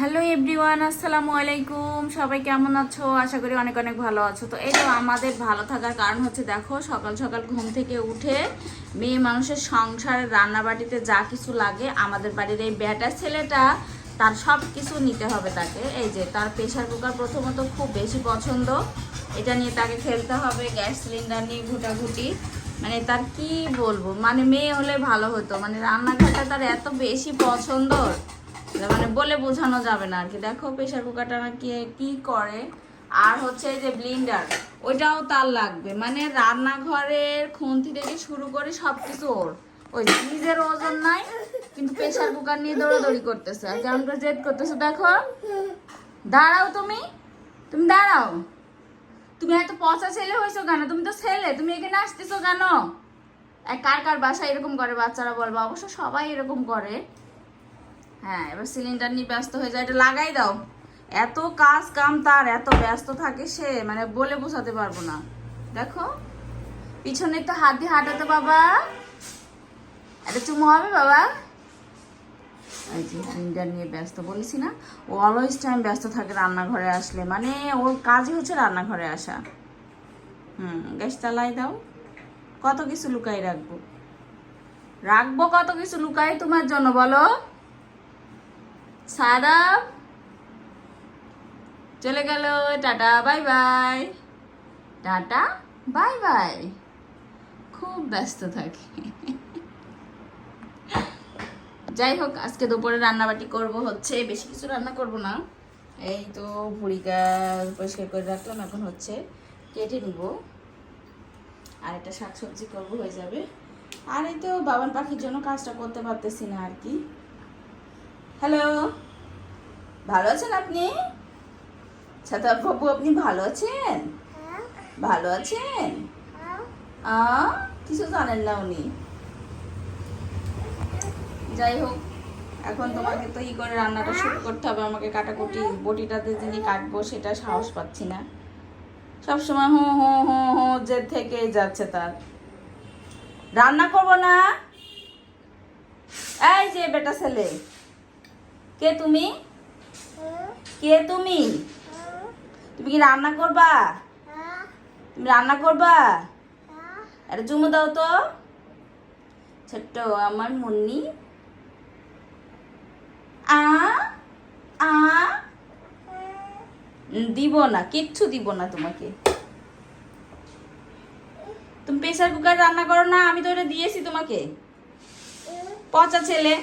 Hello everyone, আসসালামু আলাইকুম। সবাই কেমন আছো? আশা করি অনেক অনেক ভালো আছো। তো এই তো আমাদের ভালো থাকার কারণ হচ্ছে, দেখো, সকাল সকাল ঘুম থেকে উঠে মেয়ে মানুষের সংসারের রান্নাবাটিতে যা কিছু লাগে, আমাদের বাড়ির এই ব্যাটার ছেলেটা, তার সব কিছু নিতে হবে তাকে। এই যে, তার প্রেশার কুকার প্রথমত খুব বেশি পছন্দ। এটা নিয়ে তাকে খেলতে হবে, গ্যাস সিলিন্ডার নিয়ে ঘুটাঘুটি। মানে তার কি বলব? মানে মেয়ে হলে ভালো হতো। মানে রান্নাঘরটা তার এত বেশি পছন্দ। মানে বলে বোঝানো যাবে না আর কি। দেখো প্রেশার কুকারটা না কি করে? আর হচ্ছে যে ব্লিন্ডার ওইটাও তার লাগবে। মানে রান্নাঘরের খুন্তি থেকে শুরু করে সব কিছু ওর। ওই নিজের ওজন নাই, কিন্তু প্রেশার কুকার নিয়ে দৌড়াদৌড়ি করতেছে। আর কেমন করে জেদ করতেছে, দেখো। দাঁড়াও তুমি। তুমি দাঁড়াও। তুমি এত পচা ছেলে হয়েছো কেন? তুমি তো ছেলে, তুমি এখানে আসতেছো কেন? কার কার বাসায় এরকম করে বাচ্চারা বলব? অবশ্য সবাই এরকম করে। হ্যাঁ এবার সিলিন্ডার নিয়ে ব্যস্ত হয়ে যায়। এটা লাগাই দাও। এত কাজ, কাম, তার এত ব্যস্ত থাকে সে মানে বলে বোঝাতে পারব না। দেখো, পিছনে একটু হাত দিয়ে হাঁটাতে বাবা। এটা চুমু হবে বাবা। এই যে সিলিন্ডার নিয়ে ব্যস্ত বলেছি না, ও অলওয়েজ টাইম ব্যস্ত থাকে রান্নাঘরে আসলে। মানে ওর কাজই হচ্ছে রান্নাঘরে আসা। হুম, গ্যাস চালাই দাও। কত কিছু লুকাই রাখব? রাখব কত কিছু লুকাই তোমার জন্য বলো? সারা চলে গেল, tata, bye bye. Tata, bye bye. খুব ব্যস্ত থাকি। যাই হোক, আজকে দুপুরে রান্নাবাটি করব হচ্ছে, বেশি কিছু রান্না করব না। এই তো ভুড়িটা পরিষ্কার করে রাখলাম, এখন হচ্ছে কেটে নিব। আর একটা শাকসবজি করব, হয়ে যাবে। আর এই তো বাবান পাখির জন্য কাজটা করতে পারতেছি না আর কি। হ্যালো। ভালো আছেন আপনি? ছাতা বাবু, আপনি ভালো আছেন? ভালো আছেন? কিছু জানেন না উনি। যাই হোক, এখন তোমাকে তো ই করে রান্নাটা শুরু করতে হবে। আমাকে কাটাকুটি, বটিটাতে যিনি কাটবো সেটা সাহস পাচ্ছি না। সবসময় হো হো হো হো, যে থেকে যাচ্ছে তার। রান্না করব না? এই যে বেটা ছেলে। কে তুমি? কে তুমি? তুমি কি রান্না করবা? তুমি রান্না করবা? একটা চুমু দাও তো। ছোট্ট আমার মুন্নি। আ আ, দিব না, কিচ্ছু দিব না তোমাকে। তুমি প্রেসার কুকার রান্না করো না, আমি তো এটা দিয়েছি তোমাকে। পচা ছেলে।